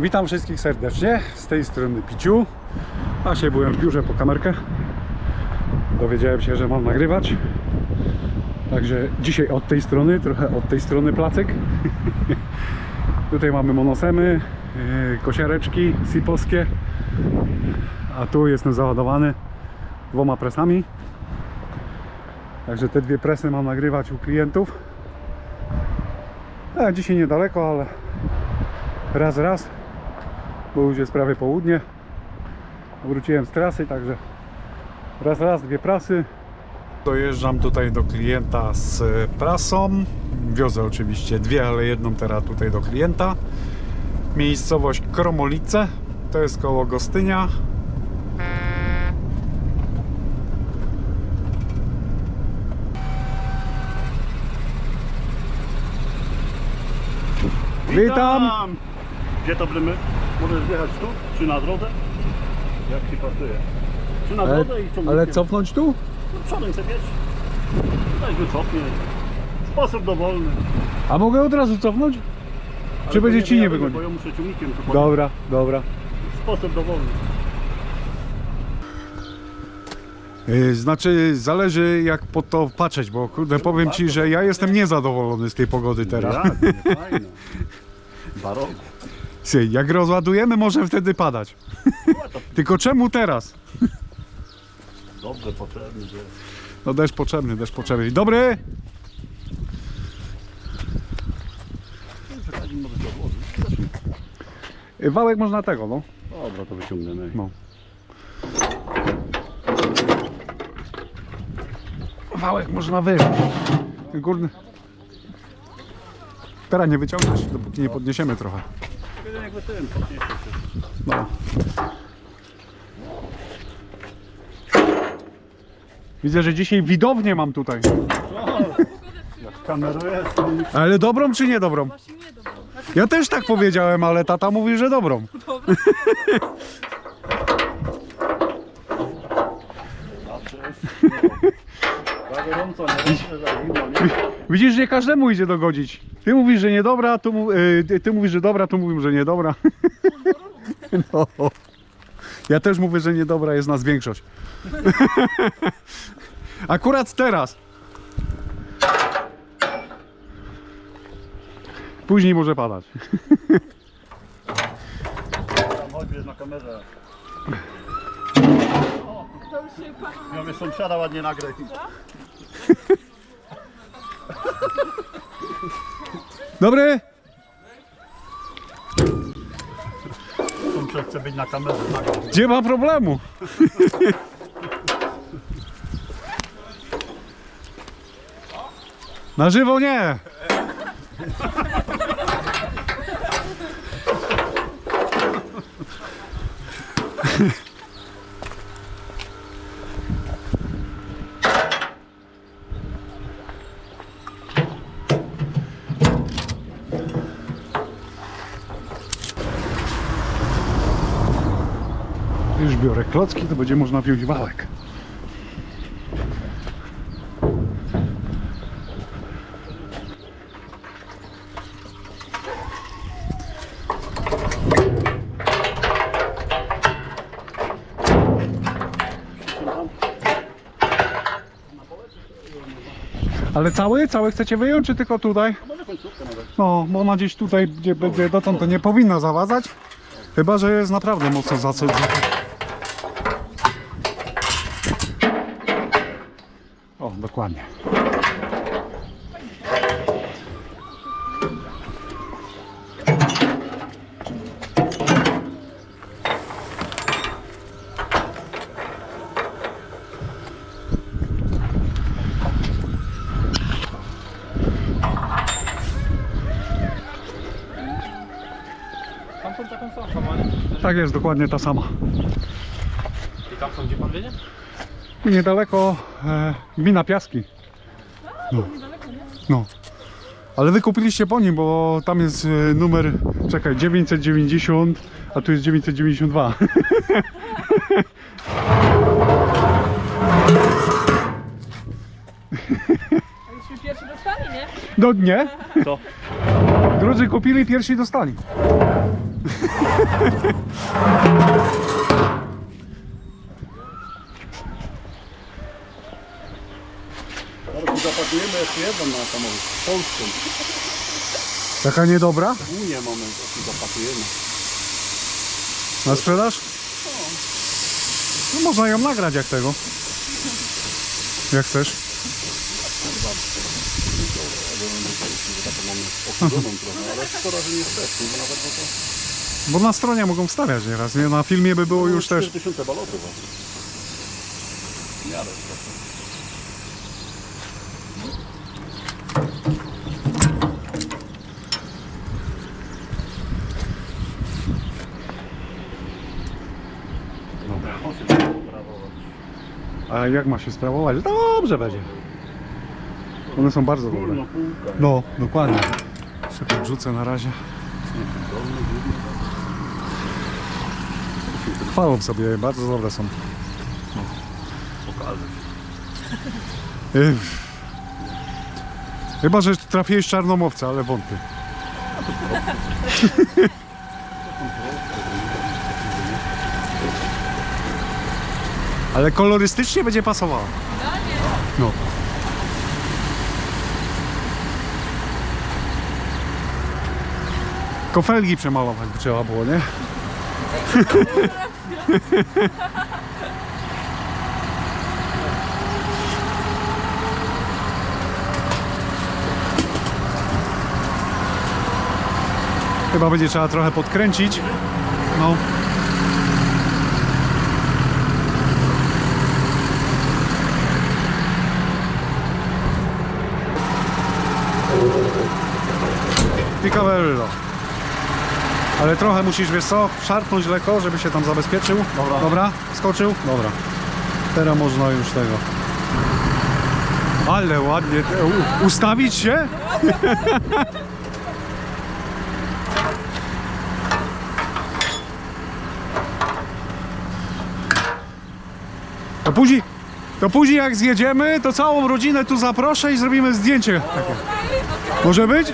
Witam wszystkich serdecznie, z tej strony Piciu. A się byłem w biurze po kamerkę. Dowiedziałem się, że mam nagrywać. Także dzisiaj od tej strony, trochę od tej strony placek. Tutaj mamy monosemy, yy, kosiareczki sipowskie. A tu jestem załadowany dwoma presami. Także te dwie presy mam nagrywać u klientów. A dzisiaj niedaleko, ale raz, raz, bo już jest prawie południe. Wróciłem z trasy, także raz, raz, dwie prasy. Dojeżdżam tutaj do klienta z prasą. Wiozę oczywiście dwie, ale jedną teraz tutaj do klienta. Miejscowość Kromolice, to jest koło Gostynia. Witam! Gdzie to będziemy? Możesz wjechać tu, czy na drodze? Jak ci pasuje? Czy na Ale, drodze i ciągnikiem? ale cofnąć tu? No, Przodem sobie jedź. Weź wycofnie. Sposób dowolny. A mogę od razu cofnąć? Ale Czy to będzie ci nie wyjadę, wygodnie? Bo ja muszę ciągnikiem tu podjechać. Dobra, dobra. Sposób dowolny. Yy, Znaczy, zależy jak po to patrzeć, bo kurde, powiem ci, że ja jestem niezadowolony z tej pogody teraz. Jak, nie fajne. Barok. Słuchaj, Jak rozładujemy, może wtedy padać. Tylko czemu teraz? Dobrze, potrzebny, że... No deszcz potrzebny, deszcz potrzebny. Dobry! Wałek można tego, no. Dobra, to wyciągniemy. no. Wałek można wyjąć. Kurde. Teraz nie wyciągniesz, dopóki nie podniesiemy trochę. No. Widzę, że dzisiaj widownię mam tutaj. Ale dobrą czy nie dobrą? Właśnie nie dobrą. Znaczy, Ja też tak powiedziałem, ale tata mówi, że dobrą. dobra. zawsze jest... Za gorąco, nie? Widzisz, nie każdemu idzie dogodzić. Ty mówisz, że niedobra, tu, mu- y, ty- ty mówisz, że dobra, tu mówią, że niedobra. No. Ja też mówię, że niedobra jest nas większość. Akurat teraz. Później może padać. Tam jest na kamerze. To już się pan... Ja mnie sąsiada ładnie nagraj. Dobry? Sąsiad chce być na kamerze. nagraj. Gdzie ma problemu? Na żywo nie. Już biorę klocki, to będzie można wziąć wałek. Ale cały? Cały chcecie wyjąć, czy tylko tutaj? No, bo ona gdzieś tutaj, gdzie będzie dotąd, to nie powinna zawadzać. Chyba, że jest naprawdę mocno zacydzona. Dokładnie. Tak jest, dokładnie ta sama. I tam są gdzie pan wiedzie? Niedaleko e, gmina Piaski. No. no. Ale wy kupiliście po nim, bo tam jest e, numer, czekaj, 990, a tu jest 992. Myśmy pierwszy dostali, nie? No nie? Co? Drudzy kupili, pierwsi dostali. Jeden na samochód. Polską. Taka niedobra? Unię mamy, się zapakujemy. Na sprzedaż? No można ją nagrać jak tego. Jak chcesz. Taką mamy trochę, ale szkoda, że nie wstecz, bo nawet bo to... Bo na stronie mogą wstawiać nieraz, nie? Na filmie by było już też. 4000 balotów miarę trochę. Dobra, osiem brawować. A jak ma się sprawować? Dobrze będzie. One są bardzo dobre. No, dokładnie. Sobie wrzucę na razie. Chwalą sobie, bardzo dobre są. Pokażę. Ech. Chyba, że trafiłeś czarnomowca, ale wątpię. Ale kolorystycznie będzie pasowało. No. Kofelgi przemalować by trzeba było, nie? Chyba będzie trzeba trochę podkręcić. No. Picavello. Ale trochę musisz, wiesz co, szarpnąć lekko, żeby się tam zabezpieczył. Dobra. Dobra, skoczył? Dobra. Teraz można już tego. Ale ładnie. U- ustawić się? To później, to później jak zjedziemy, to całą rodzinę tu zaproszę i zrobimy zdjęcie. Takie. Może być?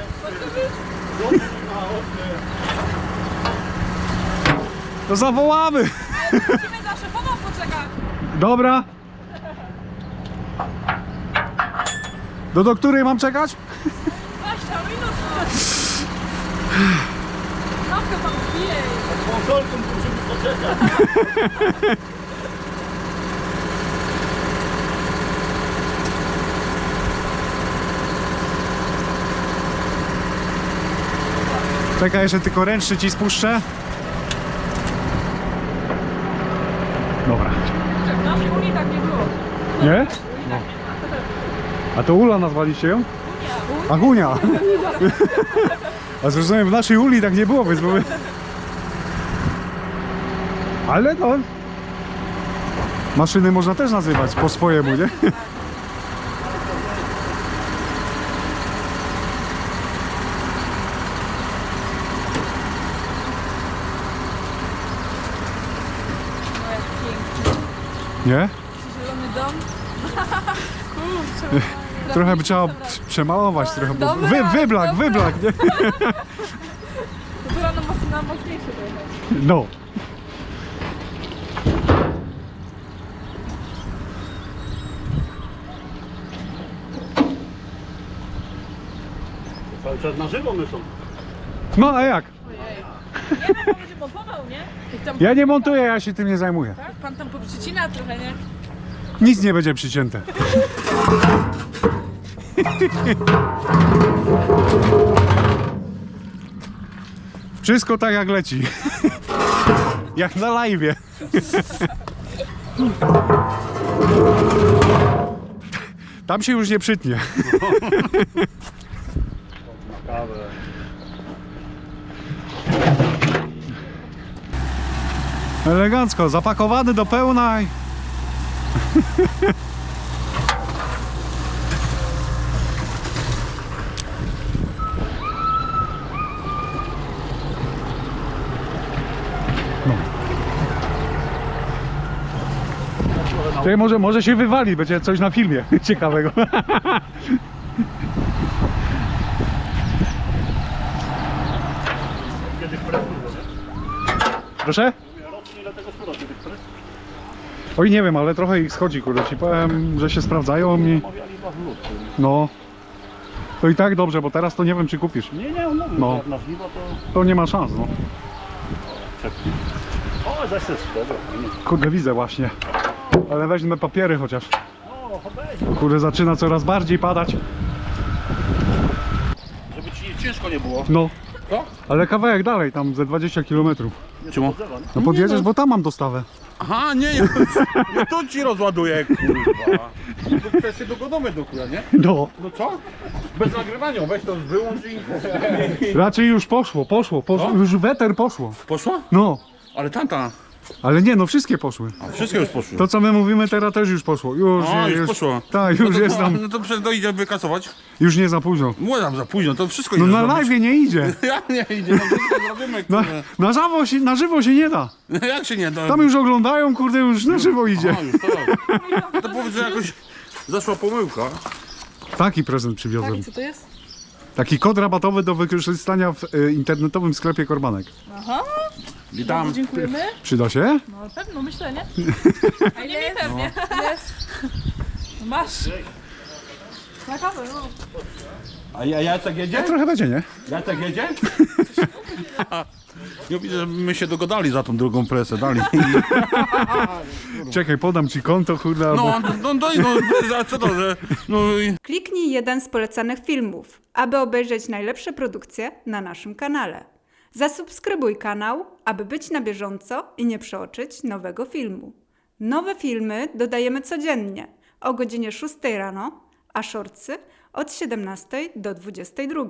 To zawołamy. Musimy za szefową poczekać. Dobra. Do, do której mam czekać? 20 minut. Kawkę pan pije. Konsolką musimy poczekać. Czekaj, jeszcze tylko ręczny ci spuszczę. Dobra. Naszej Unii tak nie było. Nie? A to Ula nazwaliście ją? Agunia. A zrozumiałem, w naszej Uli tak nie było, więc były... Ale to... Maszyny można też nazywać po swojemu, nie? No jak pięknie. Nie? Zielony dom. Kurczę. Trochę by trzeba przemalować trochę, bo Dobra, wy, wyblak, dobra. wyblak, nie? To rano mocno na mocniejsze dojechać. No. Cały czas na żywo my są. No a jak? Nie, będzie montował, nie? I tam, Ja nie montuję, ja się tym nie zajmuję. Tak? Pan tam poprzycina trochę, nie? Nic nie będzie przycięte. Wszystko tak jak leci. Jak na live. Tam się już nie przytnie. Na kawę. Elegancko, zapakowany do pełna. i-. Tutaj może, może się wywali, będzie coś na filmie ciekawego. Proszę? Oj, nie wiem, ale trochę ich schodzi, kurde. Ci powiem, że się sprawdzają i... No, To i tak dobrze, bo teraz to nie wiem, czy kupisz. Nie, nie, No. no. jak na żniwo to To nie ma szans, no. O, zaś fajnie. Kurde, widzę właśnie. Ale weźmy papiery chociaż. No. Kurde, zaczyna coraz bardziej padać. Żeby ci ciężko nie było. No. Co? Ale kawałek dalej, tam ze 20 km. Czemu? No podjedziesz, bo tam mam dostawę. Aha, nie, ja, ja to ci rozładuję, kurwa. No przecież się dogodamy do chuja, nie? No. No co? Bez nagrywania, weź to wyłącz i... Raczej już poszło, poszło, poszło. No. Już weter poszło. Poszła? No. Ale tamta. Ale nie, no wszystkie poszły. A, wszystkie już poszły. To co my mówimy teraz też już poszło. Już, A, już poszło. Tak, no już to, jest tam. No to przecież to idzie wykasować. Już nie za późno. Młodam za późno, to wszystko No idzie na zrobić. live nie idzie. Ja nie idzie, no wszystko zrobimy, Na, kurde. na, żywo się, na żywo się nie da. Jak się nie da? Tam już oglądają, kurde, już na żywo idzie. A, już tak. To powiedz, że jakoś zaszła pomyłka. Taki prezent przywiozłem. Tak, co to jest? Taki kod rabatowy do wykorzystania w e, internetowym sklepie Korbanek. Aha, Witam. bardzo dziękujemy. Przyda się? No pewno, myślę, nie? A ile mi pewnie. Jest. No masz. Na kawę, no. A ja, Jacek jedzie? Trochę będzie, nie? Jacek jedzie? Ja widzę, że my się dogadali za tą drugą presę, dali. Czekaj, podam ci konto, kurde, albo... No, no, no, no, no a co to, że... No i... Kliknij jeden z polecanych filmów, aby obejrzeć najlepsze produkcje na naszym kanale. Zasubskrybuj kanał, aby być na bieżąco i nie przeoczyć nowego filmu. Nowe filmy dodajemy codziennie o godzinie 6 rano, a shortsy od 17 do 22.